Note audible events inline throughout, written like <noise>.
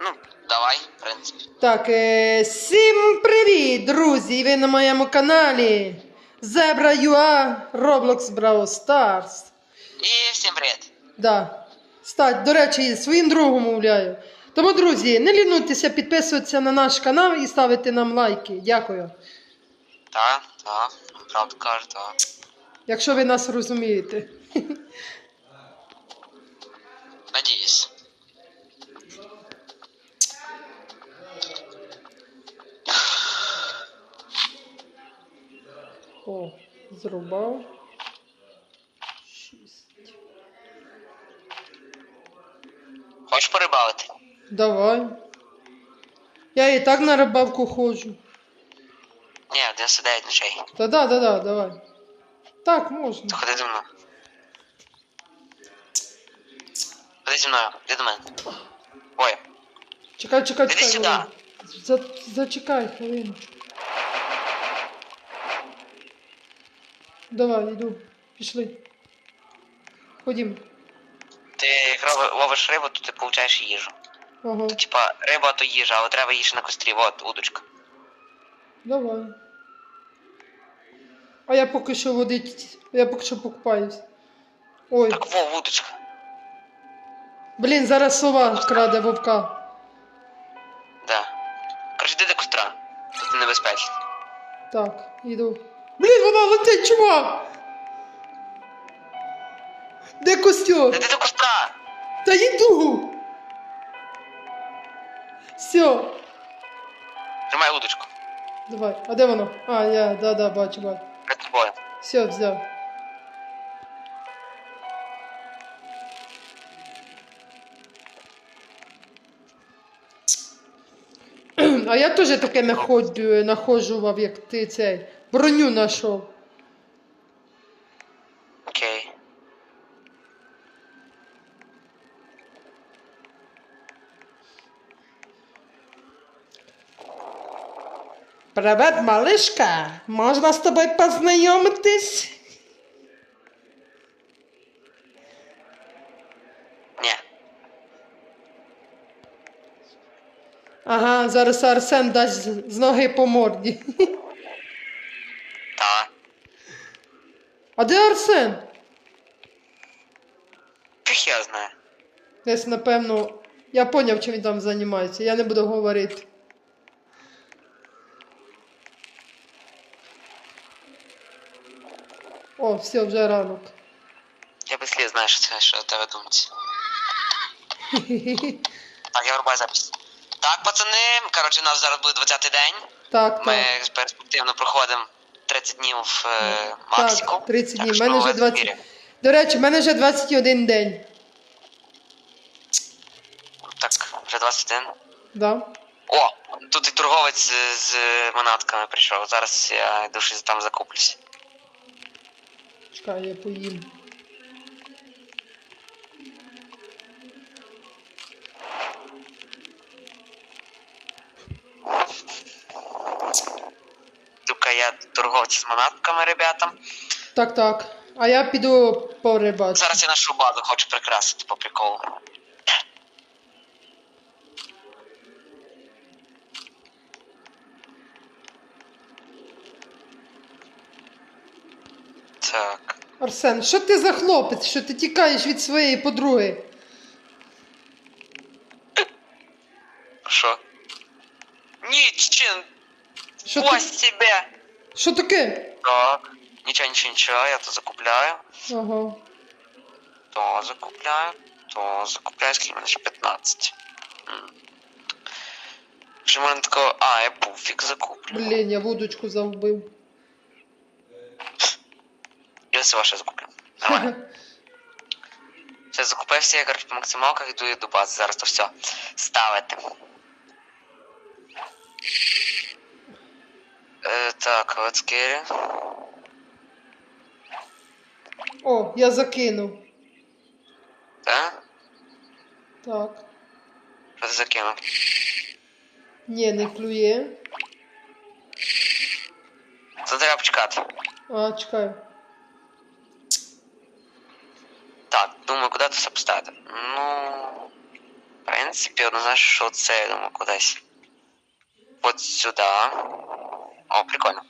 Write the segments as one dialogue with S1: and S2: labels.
S1: Ну, давай, в принципі.
S2: Так, е, всім привіт, друзі! Ви на моєму каналі Zebra UA Roblox Brawl Stars.
S1: І всім привіт.
S2: Да. Стать, до речі, своїм другом мовляю. Тому, друзі, не лінуйтеся підписуватися на наш канал і ставити нам лайки. Дякую.
S1: Так, так, правду кажу, так.
S2: Якщо ви нас розумієте.
S1: Надіюсь.
S2: О, зрубав. Шість.
S1: Хочеш порибалити?
S2: Давай. Я і так на рибалку ходжу.
S1: Ні, 99 ночей.
S2: Та да, да, да, давай. Так, можна.
S1: Ходи зі мною. Ходи зі мною, йди до мене. Ой,
S2: Чекай, чекай,
S1: Іди
S2: чекай.
S1: сюди.
S2: Ваня. За, зачекай хвилину. Давай, йду. Пішли. Ходім.
S1: ти як ловиш рибу, то ти получаєш їжу.
S2: Ага,
S1: Типа, риба то їжа, але треба їжі на кострі. От, удочка.
S2: давай. А я поки що водить. Я поки що покупаюсь. Ой,
S1: Так, во, удочка.
S2: блін, зараз сова краде вовка.
S1: Да. Короче, йди до костра. Тут небезпечно.
S2: Так, іду. Блін, вона летить, чувак! Де костюм?
S1: Йди до костра!
S2: Та йду! Все,
S1: Тримай удочку.
S2: давай. А де воно? А, я, да, да, бачу, бачу.
S1: Перед тобою.
S2: Все, взяв. А я теж таке находжу, находжував, як ти цей. Броню знайшов.
S1: Окей.
S2: Привет, малишка. Можна з тобою познайомитись?
S1: Ні.
S2: Ага, зараз Арсен дасть з ноги по морді.
S1: Та.
S2: А де Арсен?
S1: Фіг я знаю.
S2: Десь, напевно, я поняв, чим він там займається. Я не буду говорити. О, все, вже ранок.
S1: Я без слів знаю, що це що тебе думці. <laughs> Так, я врубаю запись. Так, пацани, коротше, у нас зараз буде 20-й день.
S2: Так,
S1: Ми
S2: так.
S1: перспективно проходимо 30 днів е, Максику.
S2: Так, 30
S1: Так
S2: днів. У мене вже 20.
S1: збірі.
S2: До речі, в мене вже 21 день.
S1: Так, вже 21.
S2: Да?
S1: О, тут і торговець з, з манатками прийшов. Зараз я йду щось там закуплюсь.
S2: Чекай, я поїм.
S1: З манатками, ребятам.
S2: Так, так. А я піду по рибачу.
S1: Зараз я нашу базу хочу прикрасити по приколу. Так.
S2: Арсен, що ти за хлопець, що ти тікаєш від своєї подруги?
S1: Що? Ничин!
S2: Що
S1: Ось
S2: ти...
S1: тебе!
S2: Що таке?
S1: Так. Нічого, нічого, нічого, я то закупляю.
S2: Ага.
S1: То закупляю, то закупляю, скільки мене ще 15. М. В мене такого. А, я пуфік закуплю.
S2: Блін, я вудочку завбив.
S1: Я все ваше закуплю. Нормально. <laughs> Все, закупився, я, коротше, по максималках йду і до бази. Зараз то все ставити. Е, так, let's get it.
S2: О, я закинув.
S1: Так?
S2: Так.
S1: Що ти закинув?
S2: Ні, не клює.
S1: Це треба почекати.
S2: А, чекай.
S1: Так, думаю, куди це все поставити. Ну. принципі, однозначно, що це, я думаю, кудись. От сюди. О, прикольно.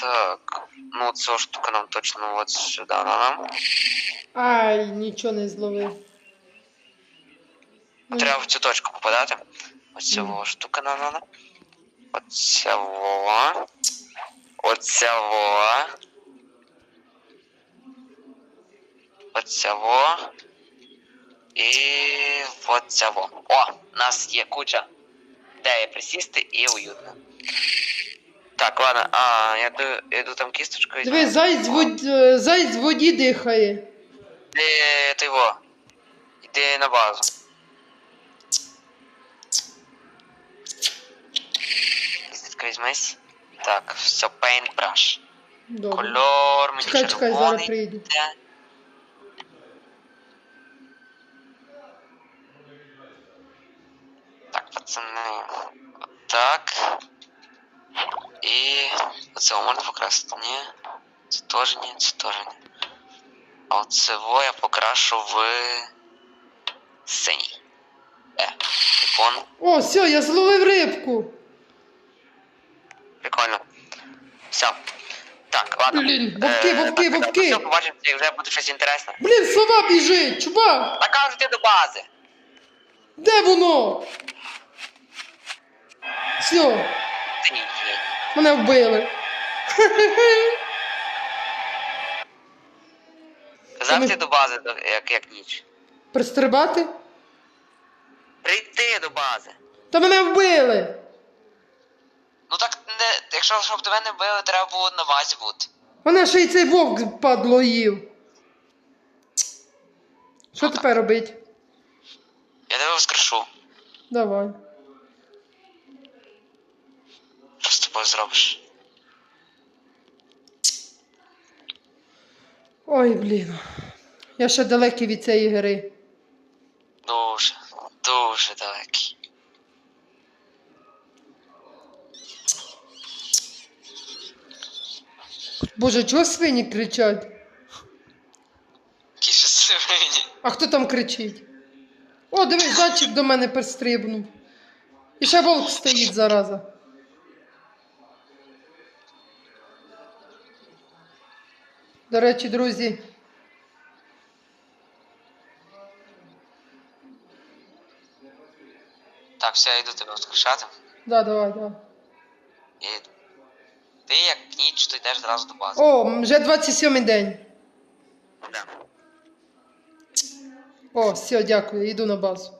S1: Так. Ну, ця штука нам точно от сюди надо.
S2: Ай, нічого не зловив. Ну,
S1: Треба в цю точку попадати.
S2: Мгм.
S1: во штука нам надо. Во. Оця во. І оця во. О, нас є куча. Де є присісти і уютно. Так, ладно, а, я йду, я йду там кісточкою.
S2: Диви, заєць в воді, е, заєць в воді дихає.
S1: Іди ти во. Іди на базу. Звідки візьмись? Так, все, paintbrush.
S2: Добре.
S1: Кольор мені
S2: Чекай, чекай, зараз
S1: червоний.
S2: прийду.
S1: Де? Так, пацани. Так. І оце можна покрасити? Ні. Це теж ні, це теж ні. А оце во я покрашу в синій. Е, ікон.
S2: О, все, я зловив рибку.
S1: Прикольно. Все. Так, ладно.
S2: Блін, вовки,
S1: Е,
S2: вовки, вовки.
S1: Все, побачимо, як вже буде щось інтересне.
S2: Блін, сова біжить, чувак!
S1: Та кажу, ти до бази.
S2: Де воно? Все,
S1: ні.
S2: Мене вбили. Ми-
S1: до бази, як, як ніч.
S2: Пристрибати?
S1: Прийти до бази.
S2: Та мене вбили.
S1: Ну так не, якщо щоб тебе не били, треба було на базі бути.
S2: Мене ще й цей вовк падло їв. Що тепер робить?
S1: Я тебе воскрешу.
S2: Давай.
S1: Що з тобою зробиш?
S2: Ой, блін. Я ще далекий від цієї гри.
S1: Дуже, дуже далекий.
S2: Боже, чого свині кричать?
S1: Які ще свині.
S2: А хто там кричить? О, дивись, зайчик до мене перестрибнув. І ще вовк стоїть зараза. До речі, друзі.
S1: Так, все, я йду тебе воскрешати.
S2: Да, давай, давай.
S1: І ти як ніч, то йдеш зразу до бази.
S2: О, вже 27 день.
S1: Да.
S2: О, все, дякую, йду на базу.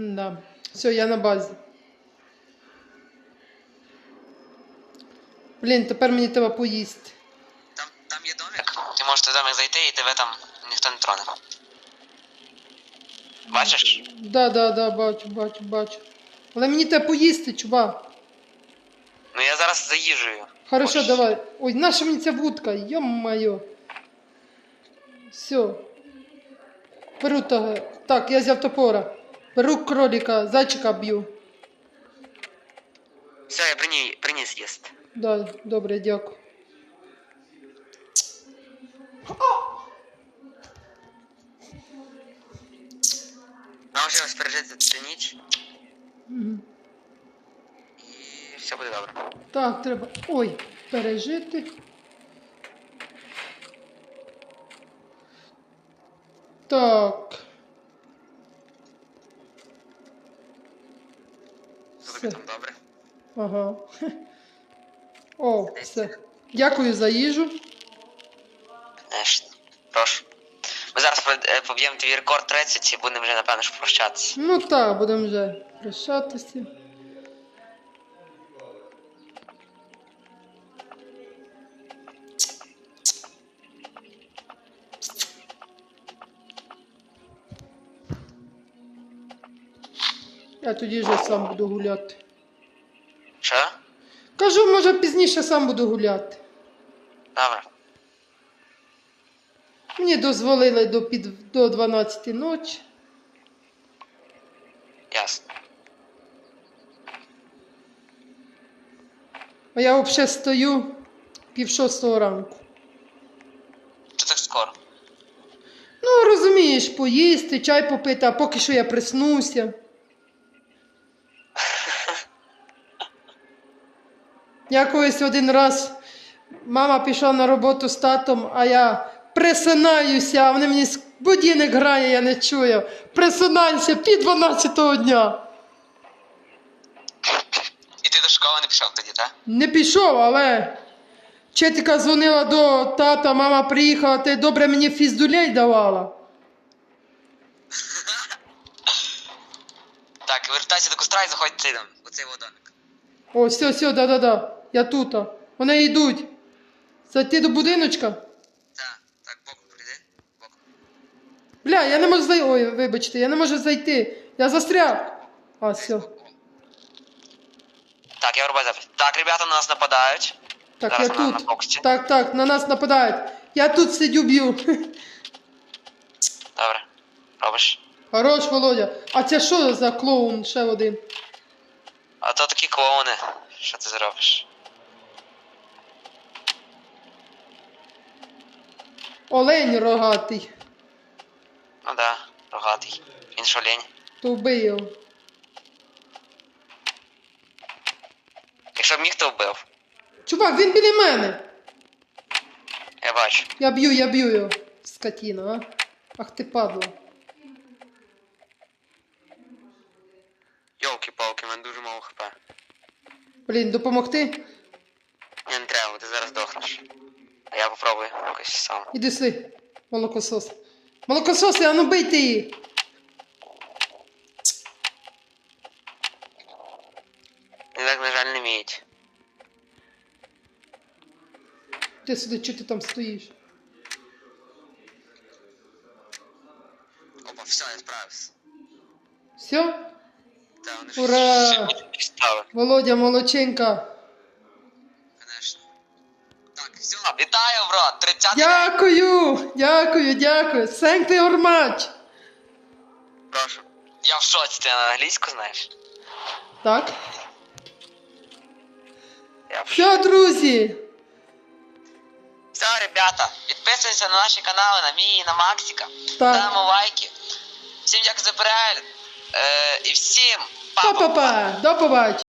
S2: Да. Все, я на базі. Блін, тепер мені треба поїсти.
S1: Там, там є домик. Ти можеш в домик зайти і тебе там ніхто не троне. Бачиш?
S2: Да, да, да, бачу, бачу, бачу. Але мені треба поїсти, чувак.
S1: Ну я зараз за їжею.
S2: Хорошо,
S1: Ось.
S2: давай. Ой, наша мені ця вудка, йо-моє. Все. Беру того. Так, я взяв топора. Беру кролика, зайчика б'ю.
S1: Все, я прині, приніс їсти.
S2: Да, добре, дякую.
S1: Нам лишилось пережити цю ніч
S2: Мгм.
S1: і все буде добре.
S2: Так, треба. Ой, пережити. Так. Все.
S1: там добре.
S2: Ага. О, все. Дякую за їжу.
S1: Прошу. Ми зараз е, поб'ємо твій рекорд 30 і будемо вже, напевно, ж прощатися.
S2: Ну так, будемо вже прощатися. Я тоді вже сам буду гуляти.
S1: Що?
S2: Кажу, може пізніше сам буду гуляти.
S1: Добре.
S2: Мені дозволили до, під, до 12 ночі.
S1: Ясно.
S2: А я взагалі стою пів шостого ранку.
S1: Чи так скоро?
S2: Ну, розумієш, поїсти, чай попити, а поки що я приснувся. Я колись один раз мама пішла на роботу з татом, а я присинаюся, а вони мені будильник грає, я не чую. Присинаюся пів 12 дня.
S1: І ти до школи не пішов тоді, так?
S2: Не пішов, але вчителька дзвонила до тата, мама приїхала, ти добре мені фіздулей давала. <laughs>
S1: Так, вертайся до костра і заходь цей, у цей водоник.
S2: О, все, все, да-да-да. Я тут. Вони йдуть. Зайти до будиночка.
S1: Так, так, боком прийди. Боком.
S2: Бля, я не можу зайти. Ой, вибачте, я не можу зайти. Я застряг. А, все.
S1: Так, я врубаю запис. Так, ребята на нас нападають.
S2: Так,
S1: Зараз
S2: я
S1: на-
S2: тут.
S1: на боксі.
S2: Так, так, на нас нападають. Я тут сидю б'ю.
S1: Добре. Робиш.
S2: Хорош, Володя. А це що за клоун ще один?
S1: А то такі клоуни. Що ти зробиш?
S2: Олень рогатий.
S1: Ну да, рогатий. Він що лінь.
S2: То вбий його.
S1: Якщо б міг, то вбив.
S2: Чувак, він біля мене.
S1: Я бачу.
S2: Я б'ю, я б'ю його. Скотіна, а? Ах ти падла.
S1: Йолки-палки, в мене дуже мало хп.
S2: Блін, допомогти?
S1: Ні, не треба, ти зараз дохнеш. А я попробую якось сам.
S2: Іди сюди, молокосос. Молокососи, а ну бийте її.
S1: І так, на жаль, не вміють.
S2: Ти сюди, чого ти там стоїш?
S1: Опа, все, я справився.
S2: Все? Ура! Володя, молодченка.
S1: Конечно. Так, все, вітаю, бро! 30
S2: Дякую, дякую, дякую. Thank you very much.
S1: Прошу. Я в шоці, ти на англійську знаєш?
S2: Так.
S1: Я в
S2: Все, друзі.
S1: Все, ребята, підписуйтесь на наші канали, на мій і на Максика.
S2: Так.
S1: Ставимо лайки. Всім дякую за перегляд. Е, і всім па-па.
S2: Па-па-па. До побачення.